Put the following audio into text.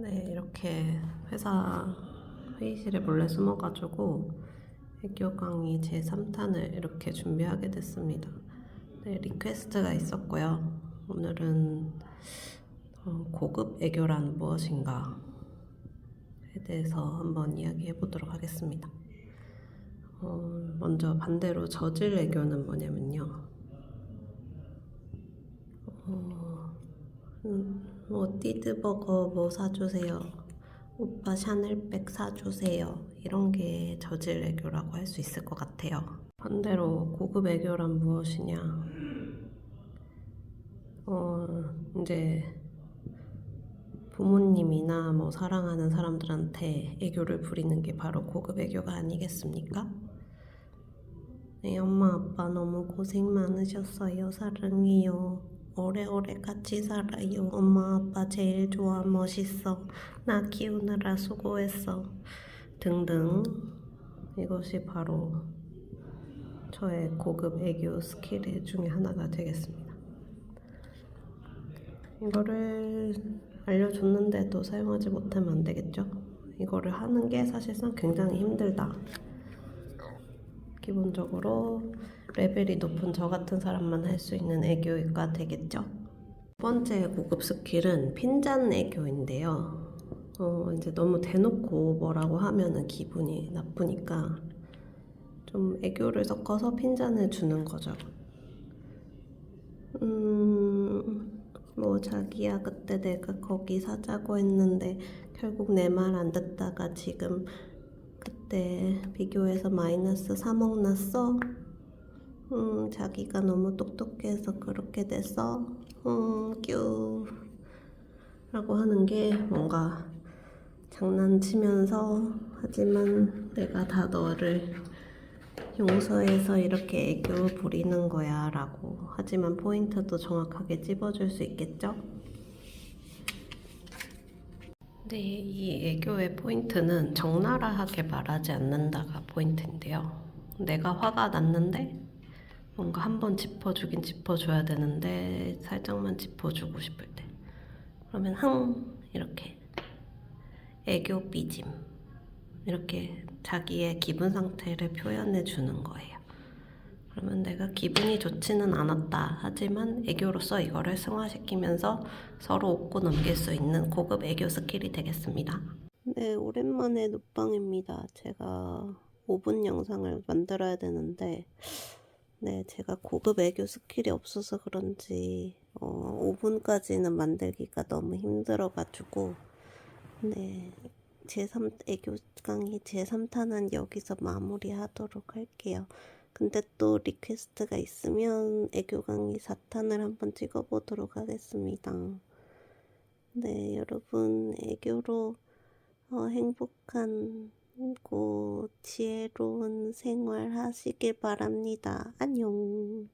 네, 이렇게 회사 회의실에 몰래 숨어가지고 애교 강의 제 3탄을 이렇게 준비하게 됐습니다. 네, 리퀘스트가 있었고요. 오늘은 어, 고급 애교란 무엇인가에 대해서 한번 이야기해 보도록 하겠습니다. 어, 먼저 반대로 저질 애교는 뭐냐면요. 어, 음, 뭐 띠드버거 뭐 사주세요. 오빠 샤넬백 사주세요. 이런 게 저질 애교라고 할 수 있을 것 같아요. 반대로 고급 애교란 무엇이냐? 어, 이제 부모님이나 뭐 사랑하는 사람들한테 애교를 부리는 게 바로 고급 애교가 아니겠습니까? 네, 엄마 아빠 너무 고생 많으셨어요. 사랑해요. 오래오래 같이 살아요. 엄마 아빠 제일 좋아 멋있어. 나 키우느라 수고했어. 등등. 이것이 바로 저의 고급 애교 스킬 중에 하나가 되겠습니다. 이거를 알려줬는데도 사용하지 못하면 안 되겠죠? 이거를 하는 게 사실상 굉장히 힘들다. 기본적으로 레벨이 높은 저 같은 사람만 할 수 있는 애교가 되겠죠. 두 번째 고급 스킬은 핀잔 애교인데요. 어, 이제 너무 대놓고 뭐라고 하면은 기분이 나쁘니까 좀 애교를 섞어서 핀잔을 주는 거죠. 음, 뭐 자기야 그때 내가 거기 사자고 했는데 결국 내 말 안 듣다가 지금 그때 비교해서 마이너스 3억 났어? 음, 자기가 너무 똑똑해서 그렇게 됐어? 음, 뀨. 라고 하는 게 뭔가 장난치면서 하지만 내가 다 너를 용서해서 이렇게 애교 부리는 거야 라고 하지만 포인트도 정확하게 찝어줄 수 있겠죠? 네, 이 애교의 포인트는 적나라하게 말하지 않는다가 포인트인데요. 내가 화가 났는데 뭔가 한 번 짚어주긴 짚어줘야 되는데 살짝만 짚어주고 싶을 때 그러면 흥 이렇게 애교 삐짐 이렇게 자기의 기분 상태를 표현해 주는 거예요. 그러면 내가 기분이 좋지는 않았다. 하지만 애교로서 이거를 승화시키면서 서로 웃고 넘길 수 있는 고급 애교 스킬이 되겠습니다. 네, 오랜만에 눕방입니다. 제가 5분 영상을 만들어야 되는데, 네, 제가 고급 애교 스킬이 없어서 그런지, 어, 5분까지는 만들기가 너무 힘들어가지고, 네, 제3, 애교 강의 제3탄은 여기서 마무리하도록 할게요. 근데 또 리퀘스트가 있으면 애교 강의 4탄을 한번 찍어보도록 하겠습니다. 네, 여러분, 애교로 어, 행복한 고 지혜로운 생활 하시길 바랍니다. 안녕.